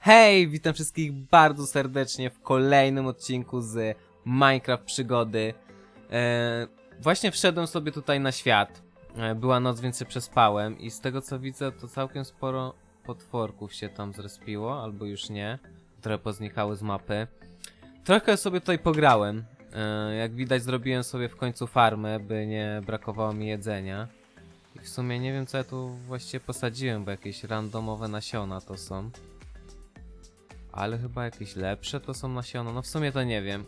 Hej, witam wszystkich bardzo serdecznie w kolejnym odcinku z Minecraft Przygody. E, właśnie wszedłem sobie tutaj na świat. E, była noc, więc się przespałem i z tego co widzę, to całkiem sporo potworków się tam zrespiło, albo już nie, które poznikały z mapy. Trochę sobie tutaj pograłem. E, jak widać, zrobiłem sobie w końcu farmę, by nie brakowało mi jedzenia. I w sumie nie wiem, co ja tu właściwie posadziłem, bo jakieś randomowe nasiona to są. Ale chyba jakieś lepsze to są nasiona. No w sumie to nie wiem.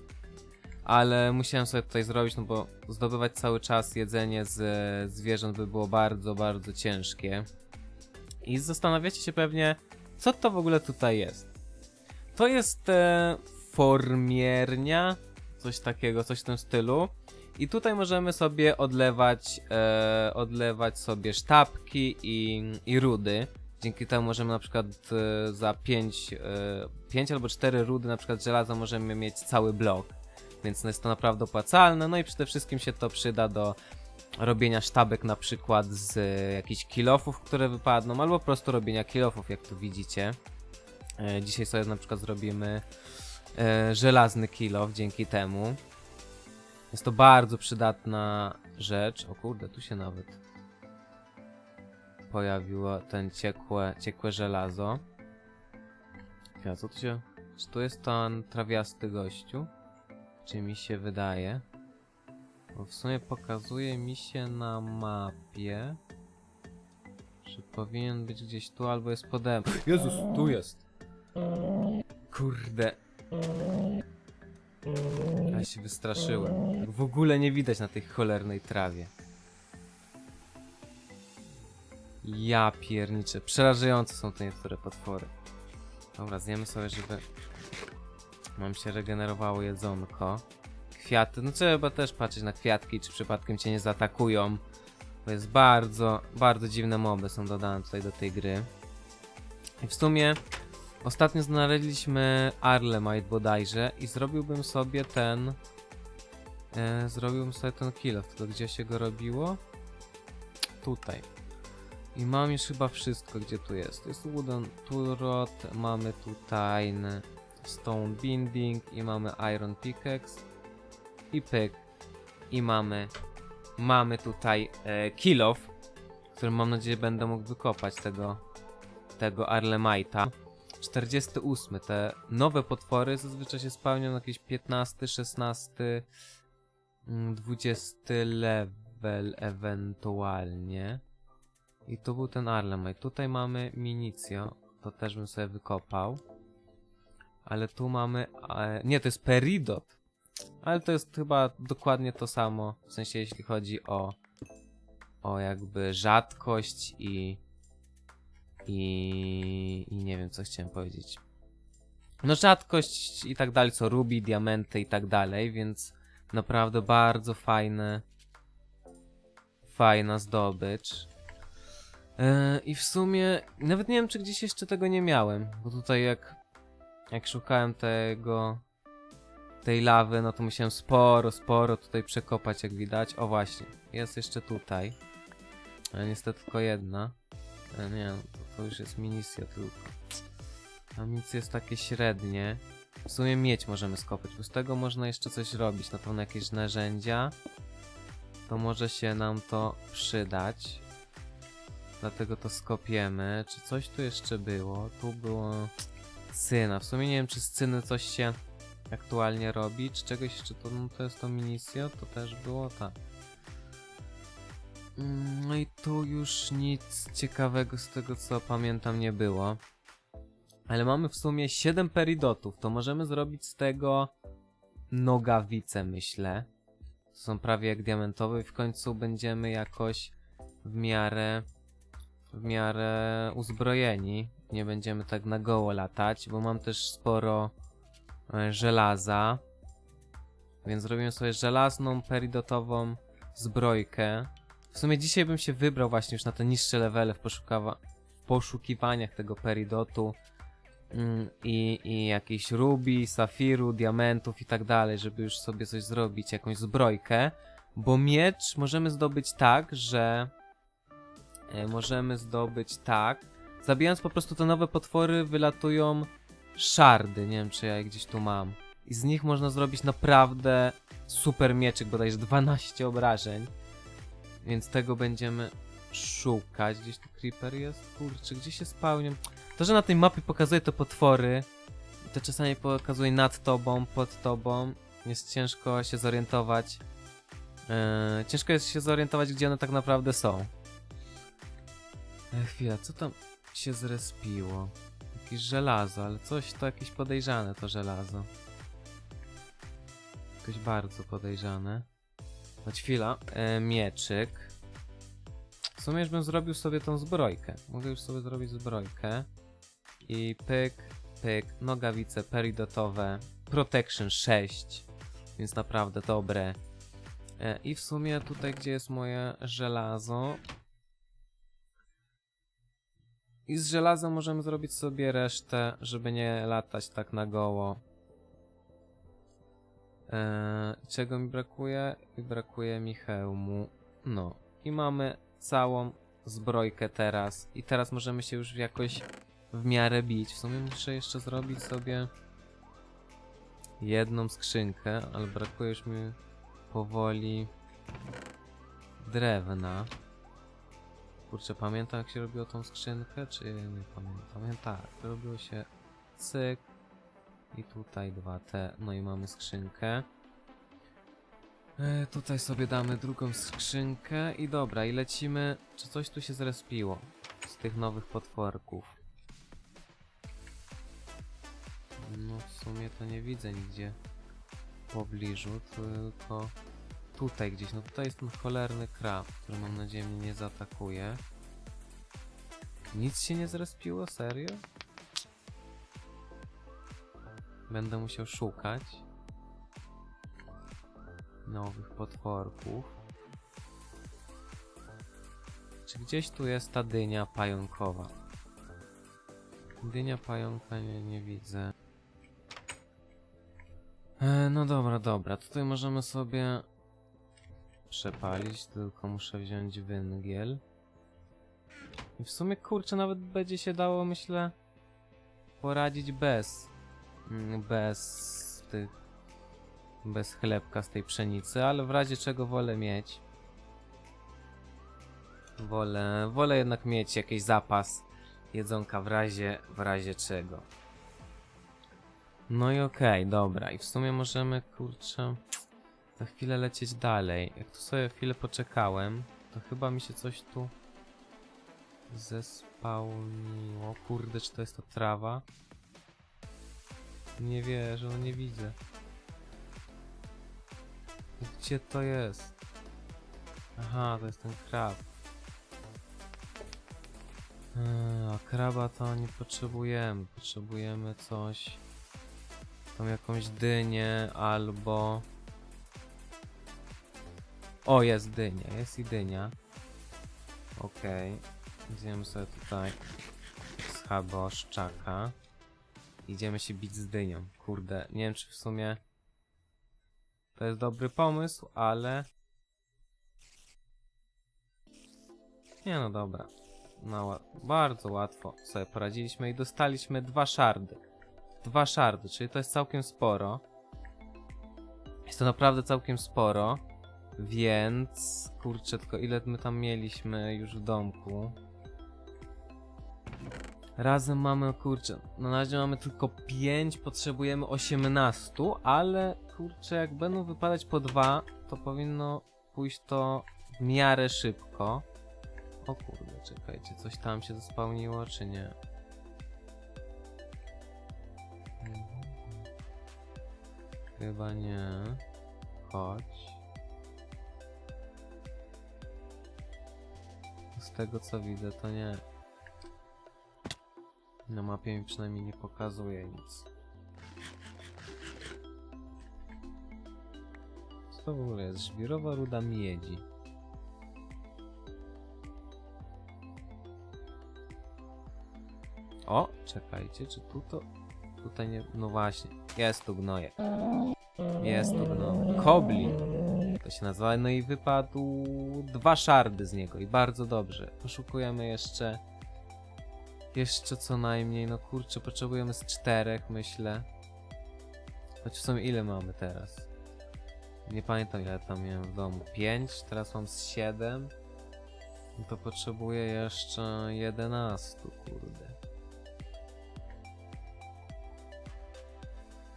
Ale musiałem sobie tutaj zrobić, no bo zdobywać cały czas jedzenie z zwierząt by było bardzo, bardzo ciężkie. I zastanawiacie się pewnie, co to w ogóle tutaj jest. To jest e, formiernia, coś takiego, coś w tym stylu. I tutaj możemy sobie odlewać, e, odlewać sobie sztabki i, i rudy. Dzięki temu możemy na przykład e, za 5, e, 5 albo 4 rudy na przykład żelaza możemy mieć cały blok. Więc no jest to naprawdę opłacalne. No i przede wszystkim się to przyda do robienia sztabek na przykład z e, jakichś kilofów, które wypadną, albo po prostu robienia kilofów, jak tu widzicie. E, dzisiaj sobie na przykład zrobimy e, żelazny kilof dzięki temu. Jest to bardzo przydatna rzecz. O kurde, tu się nawet pojawiło ten ciekłe, ciekłe żelazo. Ja, co tu się... Czy tu jest ten trawiasty gościu? Czy mi się wydaje? Bo w sumie pokazuje mi się na mapie, że powinien być gdzieś tu albo jest pode mną. Jezus, tu jest! Kurde. Ja się wystraszyłem. W ogóle nie widać na tej cholernej trawie. Ja pierniczę. Przerażające są te niektóre potwory. Dobra, zjemy sobie, żeby nam się regenerowało jedzonko. Kwiaty, no trzeba też patrzeć na kwiatki, czy przypadkiem cię nie zaatakują. Bo jest bardzo, bardzo dziwne moby są dodane tutaj do tej gry. I w sumie ostatnio znaleźliśmy Arlemite bodajże i zrobiłbym sobie ten... E, zrobiłbym sobie ten kill, tylko gdzie się go robiło? Tutaj. I mam już chyba wszystko, gdzie tu jest. Jest Wooden Turret, mamy tutaj Stone Binding i mamy Iron Pickaxe i pyk. I mamy mamy tutaj e, kill off, którym mam nadzieję będę mógł wykopać tego tego Arlemite'a. 48. Te nowe potwory zazwyczaj się spełnią na jakiś 15, 16, mm, 20 level ewentualnie. I tu był ten Arlemite. Tutaj mamy Minicio. To też bym sobie wykopał. Ale tu mamy... E, nie, to jest Peridot. Ale to jest chyba dokładnie to samo. W sensie jeśli chodzi o... O jakby rzadkość i... I... I nie wiem co chciałem powiedzieć. No rzadkość i tak dalej, co ruby, diamenty i tak dalej, więc naprawdę bardzo fajne... Fajna zdobycz. E, I w sumie nawet nie wiem, czy gdzieś jeszcze tego nie miałem, bo tutaj jak, jak szukałem tego, tej lawy, no to musiałem sporo, sporo tutaj przekopać, jak widać. O właśnie, jest jeszcze tutaj, ale niestety tylko jedna. E, nie, to, już jest minicja tylko. Amunicje jest takie średnie. W sumie mieć możemy skopać, bo z tego można jeszcze coś robić, na pewno jakieś narzędzia. To może się nam to przydać. Dlatego to skopiemy. Czy coś tu jeszcze było? Tu było cyna. W sumie nie wiem, czy z cyny coś się aktualnie robi, czy czegoś jeszcze to, no to jest to minicio, to też było tak. Mm, No i tu już nic ciekawego z tego co pamiętam nie było. Ale mamy w sumie 7 peridotów, to możemy zrobić z tego nogawice, myślę. Są prawie jak diamentowe i w końcu będziemy jakoś w miarę w miarę uzbrojeni. Nie będziemy tak na goło latać, bo mam też sporo e, żelaza. Więc zrobimy sobie żelazną, peridotową zbrojkę. W sumie dzisiaj bym się wybrał właśnie już na te niższe levele w, w poszukiwaniach tego peridotu mm, i, i jakichś rubi, safiru, diamentów i tak dalej, żeby już sobie coś zrobić, jakąś zbrojkę. Bo miecz możemy zdobyć tak, że możemy zdobyć tak. Zabijając po prostu te nowe potwory, wylatują szardy, nie wiem czy ja je gdzieś tu mam. I z nich można zrobić naprawdę super mieczyk, bodajże 12 obrażeń. Więc tego będziemy szukać. Gdzieś tu creeper jest? Kurczę, gdzie się spełnią? To, że na tej mapie pokazuje to potwory, to czasami pokazuje nad tobą, pod tobą. Jest ciężko się zorientować. Eee, ciężko jest się zorientować, gdzie one tak naprawdę są. E, chwila, co tam się zrespiło? Jakieś żelazo, ale coś to jakieś podejrzane to żelazo. Jakoś bardzo podejrzane. Choć chwila, e, mieczyk. W sumie już bym zrobił sobie tą zbrojkę. Mogę już sobie zrobić zbrojkę. I pyk, pyk, nogawice peridotowe, protection 6, więc naprawdę dobre. E, I w sumie tutaj, gdzie jest moje żelazo. I z żelaza możemy zrobić sobie resztę, żeby nie latać tak na goło. E, czego mi brakuje? Brakuje mi hełmu. No. I mamy całą zbrojkę teraz. I teraz możemy się już jakoś w miarę bić. W sumie muszę jeszcze zrobić sobie jedną skrzynkę, ale brakuje już mi powoli drewna. Kurczę, pamiętam jak się robiło tą skrzynkę, czy nie pamiętam? Ja tak, robiło się cyk i tutaj dwa te, no i mamy skrzynkę. E, tutaj sobie damy drugą skrzynkę i dobra, i lecimy, czy coś tu się zrespiło z tych nowych potworków. No w sumie to nie widzę nigdzie w pobliżu, tylko tutaj gdzieś. No tutaj jest ten cholerny krab, który mam nadzieję mnie nie zaatakuje. Nic się nie zrespiło? Serio? Będę musiał szukać nowych potworków. Czy gdzieś tu jest ta dynia pająkowa? Dynia pająka nie, nie widzę. E, no dobra, dobra. Tutaj możemy sobie przepalić, tylko muszę wziąć węgiel. I w sumie, kurczę, nawet będzie się dało, myślę, poradzić bez, mm, bez tych, bez chlebka z tej pszenicy, ale w razie czego wolę mieć. Wolę, wolę jednak mieć jakiś zapas jedzonka w razie, w razie czego. No i okej, dobra. I w sumie możemy, kurczę, chwilę lecieć dalej. Jak tu sobie chwilę poczekałem, to chyba mi się coś tu zespałniło. Kurde, czy to jest ta trawa? Nie wierzę, no nie widzę. Gdzie to jest? Aha, to jest ten krab. Eee, A kraba to nie potrzebujemy. Potrzebujemy coś. Tą jakąś dynię albo. O, jest dynia, jest i dynia. Okej. Idziemy sobie tutaj z chaboszczaka. Idziemy się bić z dynią. Kurde, nie wiem czy w sumie to jest dobry pomysł, ale... Nie no dobra. No, bardzo łatwo sobie poradziliśmy i dostaliśmy dwa szardy. Dwa szardy, czyli to jest całkiem sporo. Jest to naprawdę całkiem sporo. Więc, kurczę, tylko ile my tam mieliśmy już w domku? Razem mamy, kurczę, na razie mamy tylko 5, potrzebujemy 18, ale kurczę, jak będą wypadać po dwa, to powinno pójść to w miarę szybko. O kurde, czekajcie, coś tam się zespełniło, czy nie? Mhm. Chyba nie. Chodź. Z tego co widzę, to nie. Na mapie mi przynajmniej nie pokazuje nic. Co to w ogóle jest? Żwirowa ruda miedzi. O, czekajcie, czy tu to... Tutaj nie... No właśnie, jest tu gnoje. Jest tu gnoje. Koblin. To się nazywa. No i wypadł dwa szardy z niego i bardzo dobrze. Poszukujemy jeszcze Jeszcze co najmniej, no kurczę, potrzebujemy z czterech, myślę. Choć w sumie ile mamy teraz? Nie pamiętam ile tam miałem w domu. 5, teraz mam z 7. No to potrzebuję jeszcze 11, kurde.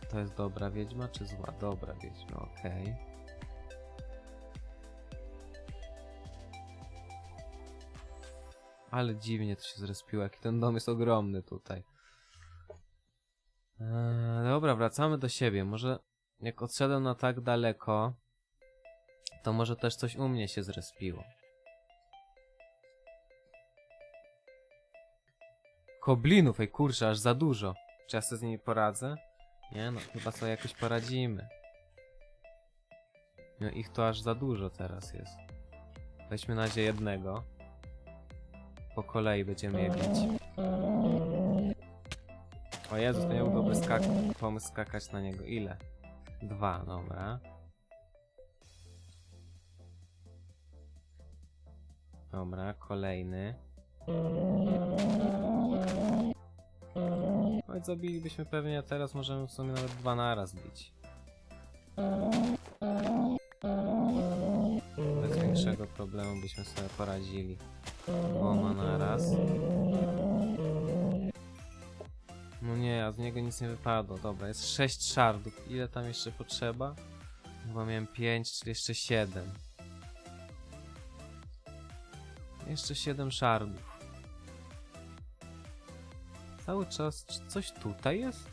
To jest dobra wiedźma czy zła? Dobra wiedźma, okej. Ale dziwnie to się zrespiło, jaki ten dom jest ogromny tutaj. Eee, dobra, wracamy do siebie. Może jak odszedłem na tak daleko, to może też coś u mnie się zrespiło. Koblinów, ej kurczę, aż za dużo. Czy ja sobie z nimi poradzę? Nie no, chyba sobie jakoś poradzimy. No ich to aż za dużo teraz jest. Weźmy na razie jednego. Po kolei będziemy je bić. O Jezus, to nie był dobry skak pomysł skakać na niego. Ile? Dwa, dobra. Dobra, kolejny. Choć zabilibyśmy pewnie, a teraz możemy w sumie nawet dwa naraz bić. Bez większego problemu byśmy sobie poradzili. Dwoma naraz. No nie, a z niego nic nie wypadło. Dobra, jest 6 szardów. Ile tam jeszcze potrzeba? Chyba miałem 5, czyli jeszcze 7. Jeszcze 7 szardów. Cały czas. Czy coś tutaj jest?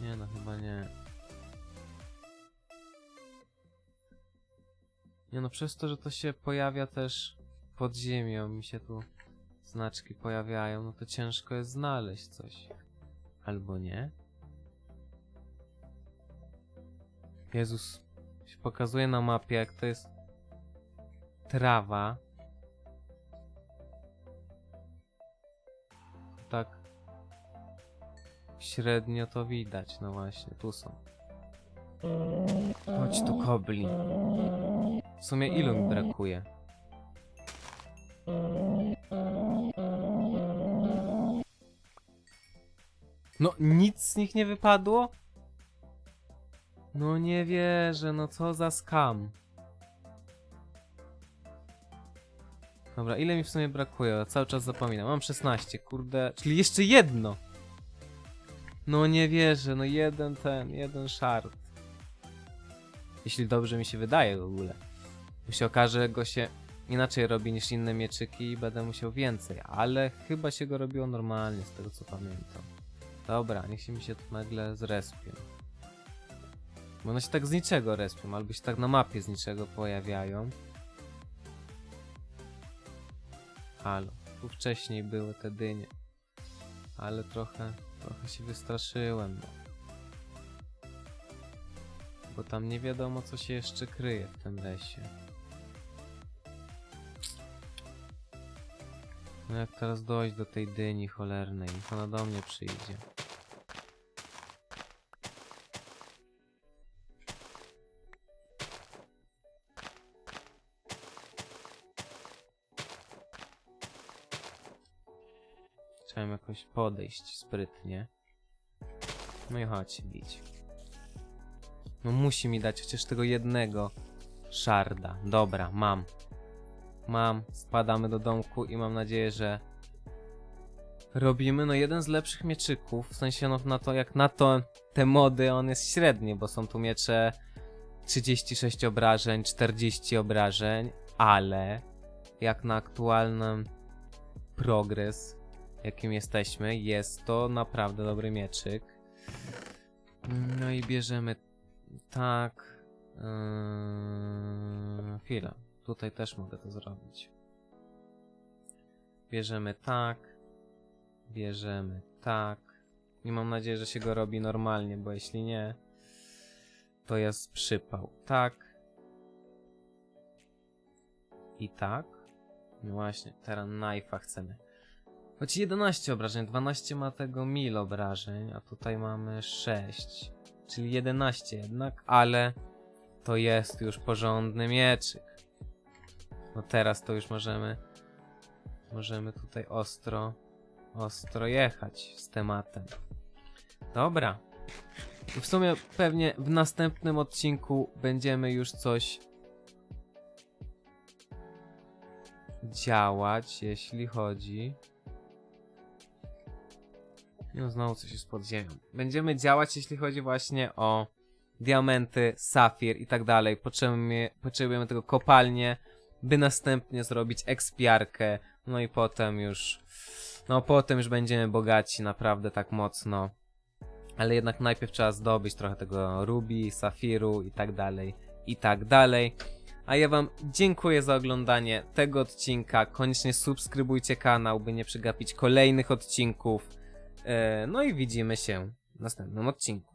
Nie no, chyba nie. Nie no, przez to, że to się pojawia też pod ziemią, mi się tu znaczki pojawiają, no to ciężko jest znaleźć coś. Albo nie? Jezus, się pokazuje na mapie, jak to jest trawa. Tak średnio to widać, no właśnie, tu są. Chodź tu, kobli. W sumie ilu mi brakuje? No, nic z nich nie wypadło? No nie wierzę, no co za skam. Dobra, ile mi w sumie brakuje? Cały czas zapominam. Mam 16, kurde. Czyli jeszcze jedno! No nie wierzę, no jeden ten, jeden shard. Jeśli dobrze mi się wydaje w ogóle. Bo się okaże, że go się inaczej robi niż inne mieczyki i będę musiał więcej, ale chyba się go robiło normalnie, z tego co pamiętam. Dobra, niech się mi się tu nagle zrespią. Bo one się tak z niczego respią, albo się tak na mapie z niczego pojawiają. Halo, tu wcześniej były te dynie. Ale trochę, trochę się wystraszyłem, no. Bo tam nie wiadomo co się jeszcze kryje w tym lesie. No jak teraz dojść do tej dyni cholernej, ona do mnie przyjdzie. Ją jakoś podejść sprytnie. No i chodź bić. No musi mi dać chociaż tego jednego szarda. Dobra, mam. Mam, spadamy do domku i mam nadzieję, że robimy no jeden z lepszych mieczyków, w sensie no na to jak na to te mody on jest średni, bo są tu miecze 36 obrażeń, 40 obrażeń, ale jak na aktualny progres jakim jesteśmy, jest to naprawdę dobry mieczyk. No i bierzemy tak. Yy, chwila. Tutaj też mogę to zrobić. Bierzemy tak. Bierzemy tak. I mam nadzieję, że się go robi normalnie, bo jeśli nie, to jest przypał. Tak. I tak. No właśnie, teraz knife'a chcemy. Choć 11 obrażeń, 12 ma tego mil obrażeń, a tutaj mamy 6. Czyli 11 jednak, ale to jest już porządny mieczyk. No teraz to już możemy możemy tutaj ostro, ostro jechać z tematem. Dobra. W sumie pewnie w następnym odcinku będziemy już coś działać, jeśli chodzi. No znowu coś jest pod ziemią. Będziemy działać, jeśli chodzi właśnie o diamenty, safir i tak dalej. Potrzebujemy, potrzebujemy tego kopalnie, by następnie zrobić ekspiarkę. No i potem już. No potem już będziemy bogaci naprawdę tak mocno. Ale jednak najpierw trzeba zdobyć trochę tego rubi, safiru i tak dalej, i tak dalej. A ja wam dziękuję za oglądanie tego odcinka. Koniecznie subskrybujcie kanał, by nie przegapić kolejnych odcinków. E, No i widzimy się w następnym odcinku.